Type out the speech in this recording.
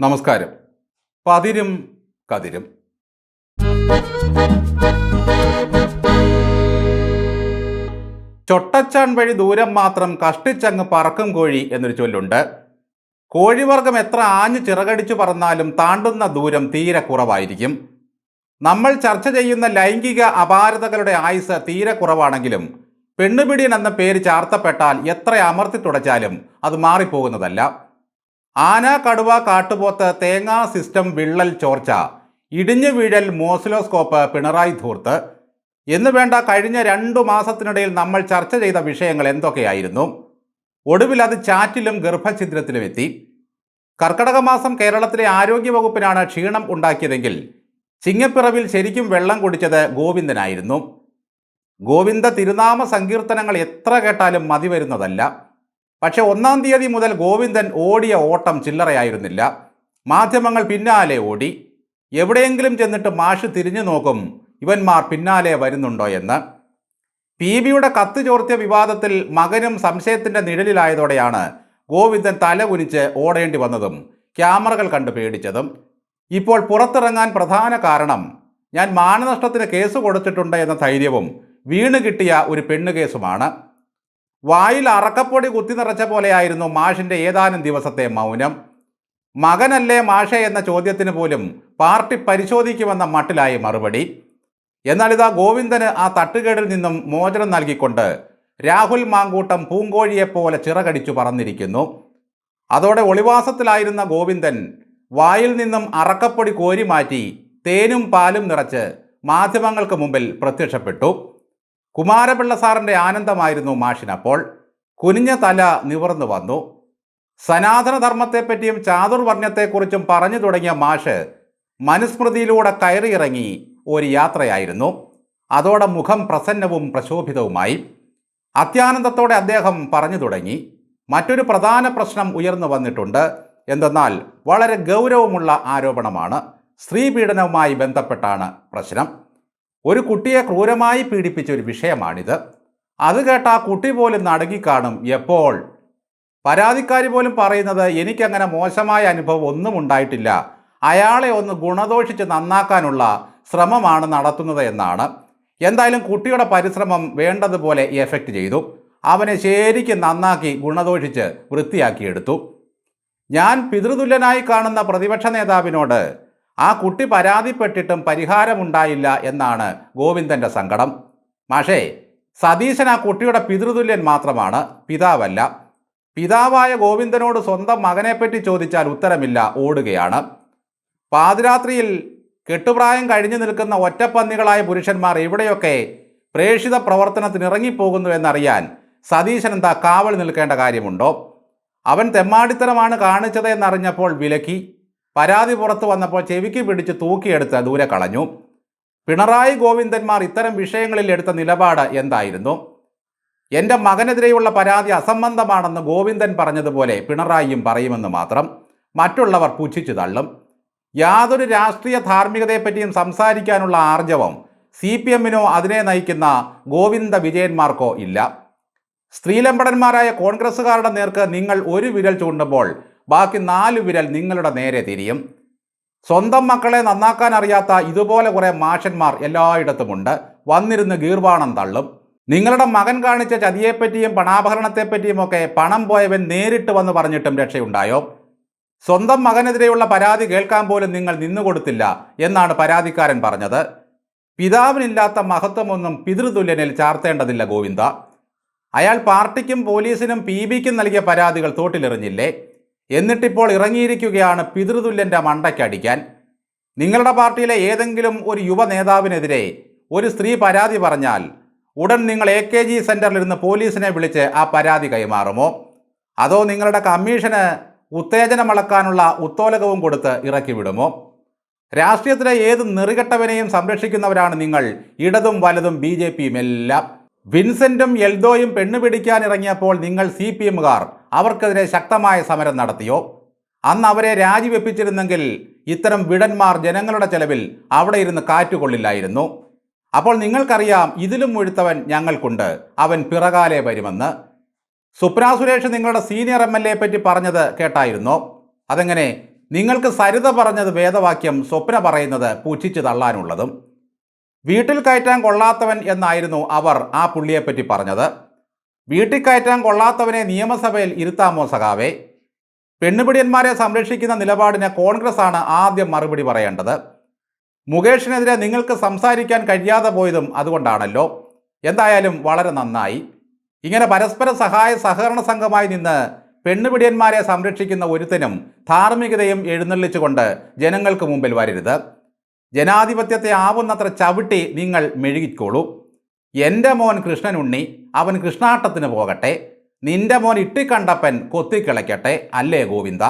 നമസ്കാരം. പതിരും കതിരും. ചൊട്ടച്ചാൻ വഴി ദൂരം മാത്രം കഷ്ടിച്ചങ്ങ് പറക്കും കോഴി എന്നൊരു ചൊല്ലുണ്ട്. കോഴിവർഗം എത്ര ആഞ്ഞു ചിറകടിച്ചു പറന്നാലും താണ്ടുന്ന ദൂരം തീരെ കുറവായിരിക്കും. നമ്മൾ ചർച്ച ചെയ്യുന്ന ലൈംഗിക അപാരതകളുടെ ആയുസ് തീരെ കുറവാണെങ്കിലും പെണ്ണുപിടിയൻ എന്ന പേര് ചാർത്തപ്പെട്ടാൽ എത്ര അമർത്തി തുടച്ചാലും അത് മാറിപ്പോകുന്നതല്ല. ആന കടുവ കാട്ടുപോത്ത് തേങ്ങാ സിസ്റ്റം വിള്ളൽ ചോർച്ച ഇടിഞ്ഞു വീഴൽ മോസിലോസ്കോപ്പ് പിണറായി ധൂർത്ത് എന്ന് വേണ്ട കഴിഞ്ഞ രണ്ടു മാസത്തിനിടയിൽ നമ്മൾ ചർച്ച ചെയ്ത വിഷയങ്ങൾ എന്തൊക്കെയായിരുന്നു? ഒടുവിൽ അത് ചാറ്റിലും ഗർഭഛിദ്രത്തിലും എത്തി. കർക്കടക മാസം കേരളത്തിലെ ആരോഗ്യവകുപ്പിനാണ് ക്ഷീണം ഉണ്ടാക്കിയതെങ്കിൽ ചിങ്ങപ്പിറവിൽ ശരിക്കും വെള്ളം കുടിച്ചത് ഗോവിന്ദനായിരുന്നു. ഗോവിന്ദ തിരുനാമ സങ്കീർത്തനങ്ങൾ എത്ര കേട്ടാലും മതി വരുന്നതല്ല പക്ഷെ ഒന്നാം തീയതി മുതൽ ഗോവിന്ദൻ ഓടിയ ഓട്ടം ചില്ലറയായിരുന്നില്ല. മാധ്യമങ്ങൾ പിന്നാലെ ഓടി. എവിടെയെങ്കിലും ചെന്നിട്ട് മാഷ് തിരിഞ്ഞു നോക്കും ഇവന്മാർ പിന്നാലെ വരുന്നുണ്ടോ എന്ന്. പി ബിയുടെ കത്ത് ചോർത്തിയ വിവാദത്തിൽ മകനും സംശയത്തിന്റെ നിഴലിലായതോടെയാണ് ഗോവിന്ദൻ തല കുനിച്ച് ഓടേണ്ടി വന്നതും ക്യാമറകൾ കണ്ട് പേടിച്ചതും. ഇപ്പോൾ പുറത്തിറങ്ങാൻ പ്രധാന കാരണം ഞാൻ മാനനഷ്ടത്തിന് കേസ് കൊടുത്തിട്ടുണ്ട് എന്ന ധൈര്യവും വീണ് കിട്ടിയ ഒരു പെണ്ണ് കേസുമാണ് വായിൽ അറക്കപ്പൊടി കുത്തി നിറച്ച പോലെയായിരുന്നു മാഷിന്റെ ഏതാനും ദിവസത്തെ മൗനം. മകനല്ലേ മാഷെ എന്ന ചോദ്യത്തിന് പോലും പാർട്ടി പരിശോധിക്കുമെന്ന മട്ടിലായി മറുപടി. എന്നാൽ ഇതാ ഗോവിന്ദന് ആ തട്ടുകേടിൽ നിന്നും മോചനം നൽകിക്കൊണ്ട് രാഹുൽ മാങ്കൂട്ടം പൂങ്കോഴിയെപ്പോലെ ചിറകടിച്ചു പറന്നിരിക്കുന്നു. അതോടെ ഒളിവാസത്തിലായിരുന്ന ഗോവിന്ദൻ വായിൽ നിന്നും അറക്കപ്പൊടി കോരി മാറ്റി തേനും പാലും നിറച്ച് മാധ്യമങ്ങൾക്ക് മുമ്പിൽ പ്രത്യക്ഷപ്പെട്ടു. കുമാരപിള്ള സാറിന്റെ ആനന്ദമായിരുന്നു മാഷിനപ്പോൾ കുനിഞ്ഞ തല നിവർന്നു വന്നു. സനാതനധർമ്മത്തെപ്പറ്റിയും ചാതുർവർണത്തെക്കുറിച്ചും പറഞ്ഞു തുടങ്ങിയ മാഷ് മനുസ്മൃതിയിലൂടെ കയറിയിറങ്ങി ഒരു യാത്രയായിരുന്നു. അതോടെ മുഖം പ്രസന്നവും പ്രശോഭിതവുമായി. അത്യാനന്ദത്തോടെ അദ്ദേഹം പറഞ്ഞു തുടങ്ങി. മറ്റൊരു പ്രധാന പ്രശ്നം ഉയർന്നു വന്നിട്ടുണ്ട്. എന്തെന്നാൽ വളരെ ഗൗരവമുള്ള ആരോപണമാണ്. സ്ത്രീ പീഡനവുമായി ബന്ധപ്പെട്ടാണ് പ്രശ്നം. ഒരു കുട്ടിയെ ക്രൂരമായി പീഡിപ്പിച്ച ഒരു വിഷയമാണിത്. അത് കേട്ട ആ കുട്ടി പോലും നടുങ്ങിക്കാണും എപ്പോൾ? പരാതിക്കാരി പോലും പറയുന്നത് എനിക്കങ്ങനെ മോശമായ അനുഭവം ഒന്നും ഉണ്ടായിട്ടില്ല. അയാളെ ഒന്ന് ഗുണദോഷിച്ച് നന്നാക്കാനുള്ള ശ്രമമാണ് നടത്തുന്നത് എന്നാണ്. എന്തായാലും കുട്ടിയുടെ പരിശ്രമം വേണ്ടതുപോലെ എഫക്റ്റ് ചെയ്തു. അവനെ ശരിക്കും നന്നാക്കി ഗുണദോഷിച്ച് വൃത്തിയാക്കിയെടുത്തു. ഞാൻ പിതൃതുല്യനായി കാണുന്ന പ്രതിപക്ഷ നേതാവിനോട് ആ കുട്ടി പരാതിപ്പെട്ടിട്ടും പരിഹാരമുണ്ടായില്ല എന്നാണ് ഗോവിന്ദന്റെ സങ്കടം. മാഷേ സതീശൻ ആ കുട്ടിയുടെ പിതൃതുല്യൻ മാത്രമാണ് പിതാവല്ല. പിതാവായ ഗോവിന്ദനോട് സ്വന്തം മകനെപ്പറ്റി ചോദിച്ചാൽ ഉത്തരമില്ല ഓടുകയാണ്. പാതിരാത്രിയിൽ കെട്ടുപ്രായം കഴിഞ്ഞു നിൽക്കുന്ന ഒറ്റപ്പന്നികളായ പുരുഷന്മാർ എവിടെയൊക്കെ പ്രേക്ഷിത പ്രവർത്തനത്തിന് ഇറങ്ങിപ്പോകുന്നു എന്നറിയാൻ സതീശൻ എന്താ കാവൽ നിൽക്കേണ്ട കാര്യമുണ്ടോ? അവൻ തെമ്മാടിത്തരമാണ് കാണിച്ചത് എന്നറിഞ്ഞപ്പോൾ വിലക്കി. പരാതി പുറത്തു വന്നപ്പോൾ ചെവിക്ക് പിടിച്ച് തൂക്കിയെടുത്ത് ദൂരെ കളഞ്ഞു. പിണറായി ഗോവിന്ദന്മാർ ഇത്തരം വിഷയങ്ങളിൽ എടുത്ത നിലപാട് എന്തായിരുന്നു? എന്റെ മകനെതിരെയുള്ള പരാതി അസംബന്ധമാണെന്ന് ഗോവിന്ദൻ പറഞ്ഞതുപോലെ പിണറായിയും പറയുമെന്ന് മാത്രം മറ്റുള്ളവർ പുച്ഛിച്ചു തള്ളും. യാതൊരു രാഷ്ട്രീയ ധാർമ്മികതയെപ്പറ്റിയും സംസാരിക്കാനുള്ള ആർജവം സി പി എമ്മിനോ അതിനെ നയിക്കുന്ന ഗോവിന്ദ വിജയന്മാർക്കോ ഇല്ല. സ്ത്രീലമ്പടന്മാരായ കോൺഗ്രസ്സുകാരുടെ നേർക്ക് നിങ്ങൾ ഒരു വിരൽ ചൂണ്ടുമ്പോൾ ബാക്കി നാല് വിരൽ നിങ്ങളുടെ നേരെ തിരിയും. സ്വന്തം മക്കളെ നന്നാക്കാൻ അറിയാത്ത ഇതുപോലെ കുറേ മാഷന്മാർ എല്ലായിടത്തുമുണ്ട്. വന്നിരുന്ന് ഗീർവാണം തള്ളും. നിങ്ങളുടെ മകൻ കാണിച്ച ചതിയെപ്പറ്റിയും പണാഭരണത്തെപ്പറ്റിയും ഒക്കെ പണം പോയവൻ നേരിട്ട് വന്ന് പറഞ്ഞിട്ടും രക്ഷയുണ്ടായോ? സ്വന്തം മകനെതിരെയുള്ള പരാതി കേൾക്കാൻ പോലും നിങ്ങൾ നിന്നുകൊടുത്തില്ല എന്നാണ് പരാതിക്കാരൻ പറഞ്ഞത്. പിതാവിനില്ലാത്ത മഹത്വമൊന്നും പിതൃതുല്യനിൽ ചാർത്തേണ്ടതില്ല ഗോവിന്ദ. അയാൾ പാർട്ടിക്കും പോലീസിനും പി ബിക്കും നൽകിയ പരാതികൾ തോട്ടിലെറിഞ്ഞില്ലേ? എന്നിട്ടിപ്പോൾ ഇറങ്ങിയിരിക്കുകയാണ് പിതൃതുല്യന്റെ മണ്ടയ്ക്കടിക്കാൻ. നിങ്ങളുടെ പാർട്ടിയിലെ ഏതെങ്കിലും ഒരു യുവ നേതാവിനെതിരെ ഒരു സ്ത്രീ പരാതി പറഞ്ഞാൽ ഉടൻ നിങ്ങൾ എ കെ ജി സെന്ററിലിരുന്ന് പോലീസിനെ വിളിച്ച് ആ പരാതി കൈമാറുമോ? അതോ നിങ്ങളുടെ കമ്മീഷന് ഉത്തേജനമളക്കാനുള്ള ഉത്തോലകവും കൊടുത്ത് ഇറക്കി വിടുമോ? രാഷ്ട്രീയത്തിലെ ഏത് നെറികെട്ടവനെയും സംരക്ഷിക്കുന്നവരാണ് നിങ്ങൾ ഇടതും വലതും ബി ജെ പിയും എല്ലാം. വിൻസെന്റും എൽദോയും പെണ്ണു പിടിക്കാൻ ഇറങ്ങിയപ്പോൾ നിങ്ങൾ സി പി എമ്മുകാർ അവർക്കെതിരെ ശക്തമായ സമരം നടത്തിയോ? അന്ന് അവരെ രാജിവെപ്പിച്ചിരുന്നെങ്കിൽ ഇത്തരം വിടന്മാർ ജനങ്ങളുടെ ചെലവിൽ അവിടെ ഇരുന്ന് കാറ്റുകൊള്ളില്ലായിരുന്നു. അപ്പോൾ നിങ്ങൾക്കറിയാം ഇതിലും മുഴുത്തവൻ ഞങ്ങൾക്കുണ്ട്. അവൻ പിറകാലെ വരുമെന്ന്. സുപ്ര സുരേഷ് നിങ്ങളുടെ സീനിയർ എം എൽ എ പറ്റി പറഞ്ഞത് കേട്ടായിരുന്നോ? അതെങ്ങനെ? നിങ്ങൾക്ക് സരിത പറഞ്ഞത് വേദവാക്യം സ്വപ്ന പറയുന്നത് പുച്ഛിച്ച് തള്ളാനുള്ളതും. വീട്ടിൽ കയറ്റാൻ കൊള്ളാത്തവൻ എന്നായിരുന്നു അവർ ആ പുള്ളിയെപ്പറ്റി പറഞ്ഞത്. വീട്ടിൽ കയറ്റാൻ കൊള്ളാത്തവനെ നിയമസഭയിൽ ഇരുത്താമോ സഖാവേ? പെണ്ണുപിടിയന്മാരെ സംരക്ഷിക്കുന്ന നിലപാടിന് കോൺഗ്രസ് ആണ് ആദ്യം മറുപടി പറയേണ്ടത്. മുകേഷിനെതിരെ നിങ്ങൾക്ക് സംസാരിക്കാൻ കഴിയാതെ പോയതും അതുകൊണ്ടാണല്ലോ. എന്തായാലും വളരെ നന്നായി. ഇങ്ങനെ പരസ്പര സഹായ സഹകരണ സംഘമായി നിന്ന് പെണ്ണുപിടിയന്മാരെ സംരക്ഷിക്കുന്ന ഒരുത്തനും ധാർമ്മികതയും എഴുന്നള്ളിച്ചുകൊണ്ട് ജനങ്ങൾക്ക് മുമ്പിൽ വരരുത്. ജനാധിപത്യത്തെ ആവുന്നത്ര ചവിട്ടി നിങ്ങൾ മെഴുകിക്കോളൂ. എന്റെ മോൻ കൃഷ്ണനുണ്ണി അവൻ കൃഷ്ണാട്ടത്തിന് പോകട്ടെ. നിന്റെ മോൻ ഇട്ടിക്കണ്ടപ്പൻ കൊത്തിക്കിളയ്ക്കട്ടെ അല്ലേ ഗോവിന്ദ?